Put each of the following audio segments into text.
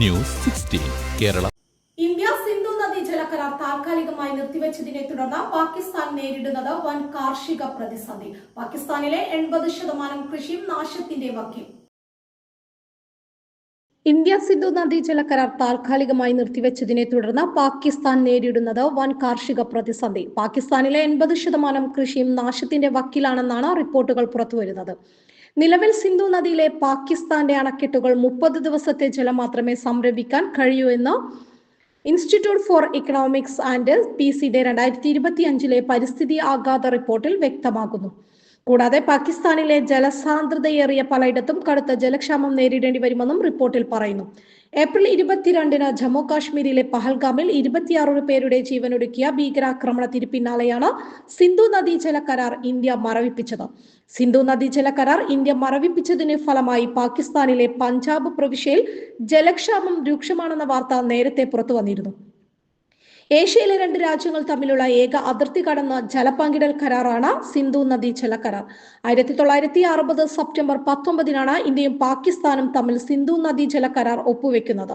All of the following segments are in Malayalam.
ന്യൂസ് കേരള. ഇന്ത്യ സിന്ധു നദീ ജലകരാർ താൽക്കാലികമായി നിർത്തിവെച്ചതിനെ തുടർന്ന് പാകിസ്ഥാൻ നേരിടുന്നത് വൻ കാർഷിക പ്രതിസന്ധി. പാകിസ്ഥാനിലെ എൺപത് ശതമാനം കൃഷിയും നാശത്തിന്റെ വക്കിൽ. ഇന്ത്യ സിന്ധു നദീജല കരാർ താൽക്കാലികമായി നിർത്തിവെച്ചതിനെ തുടർന്ന് പാകിസ്ഥാൻ നേരിടുന്നത് വൻ കാർഷിക പ്രതിസന്ധി. പാകിസ്ഥാനിലെ എൺപത് ശതമാനം കൃഷിയും നാശത്തിന്റെ വക്കിലാണെന്നാണ് റിപ്പോർട്ടുകൾ പുറത്തുവരുന്നത്. നിലവിൽ സിന്ധു നദിയിലെ പാകിസ്ഥാന്റെ അണക്കെട്ടുകൾ മുപ്പത് ദിവസത്തെ ജലം മാത്രമേ സംരംഭിക്കാൻ കഴിയൂ എന്ന് institute for economics and P സിയുടെ രണ്ടായിരത്തി ഇരുപത്തി അഞ്ചിലെ പരിസ്ഥിതി ആഘാത റിപ്പോർട്ടിൽ വ്യക്തമാക്കുന്നു. കൂടാതെ പാകിസ്ഥാനിലെ ജലസാന്ദ്രതയേറിയ പലയിടത്തും കടുത്ത ജലക്ഷാമം നേരിടേണ്ടി വരുമെന്നും റിപ്പോർട്ടിൽ പറയുന്നു. ഏപ്രിൽ ഇരുപത്തിരണ്ടിന് ജമ്മു കാശ്മീരിലെ പഹൽഗാമിൽ ഇരുപത്തിയാറ് പേരുടെ ജീവനൊടുക്കിയ ഭീകരാക്രമണത്തിന് പിന്നാലെയാണ് സിന്ധു നദീ ജല കരാർ ഇന്ത്യ മരവിപ്പിച്ചത്. സിന്ധു നദീ ജല കരാർ ഇന്ത്യ മരവിപ്പിച്ചതിന് ഫലമായി പാകിസ്ഥാനിലെ പഞ്ചാബ് പ്രവിശ്യയിൽ ജലക്ഷാമം രൂക്ഷമാണെന്ന വാർത്ത നേരത്തെ പുറത്തു വന്നിരുന്നു ഏഷ്യയിലെ രണ്ട് രാജ്യങ്ങൾ തമ്മിലുള്ള ഏക അതിർത്തി കടന്ന ജലപങ്കിടൽ കരാറാണ് സിന്ധു നദി ജല കരാർ. ആയിരത്തി തൊള്ളായിരത്തി അറുപത് സെപ്റ്റംബർ പത്തൊമ്പതിനാണ് ഇന്ത്യയും പാകിസ്ഥാനും തമ്മിൽ സിന്ധു നദി ജല കരാർ ഒപ്പുവെക്കുന്നത്.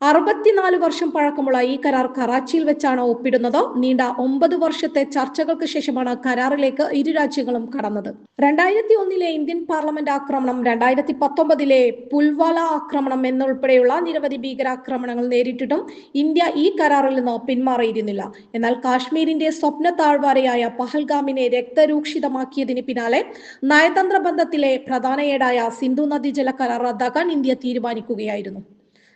അറുപത്തിനാല് വർഷം പഴക്കമുള്ള ഈ കരാർ കറാച്ചിയിൽ വെച്ചാണ് ഒപ്പിടുന്നത്. നീണ്ട ഒമ്പത് വർഷത്തെ ചർച്ചകൾക്ക് ശേഷമാണ് കരാറിലേക്ക് ഇരു രാജ്യങ്ങളും കടന്നത്. രണ്ടായിരത്തി ഒന്നിലെ ഇന്ത്യൻ പാർലമെന്റ് ആക്രമണം രണ്ടായിരത്തി പത്തൊമ്പതിലെ പുൽവാല ആക്രമണം എന്നുൾപ്പെടെയുള്ള നിരവധി ഭീകരാക്രമണങ്ങൾ നേരിട്ടിട്ടും ഇന്ത്യ ഈ കരാറിൽ നിന്ന് പിന്മാറിയിരുന്നില്ല. എന്നാൽ കാശ്മീരിന്റെ സ്വപ്ന താഴ്വാരയായ പഹൽഗാമിനെ രക്തരൂക്ഷിതമാക്കിയതിന് പിന്നാലെ നയതന്ത്ര ബന്ധത്തിലെ പ്രധാന ഏടായ സിന്ധു നദി ജല കരാർ റദ്ദാക്കാൻ ഇന്ത്യ തീരുമാനിക്കുകയായിരുന്നു.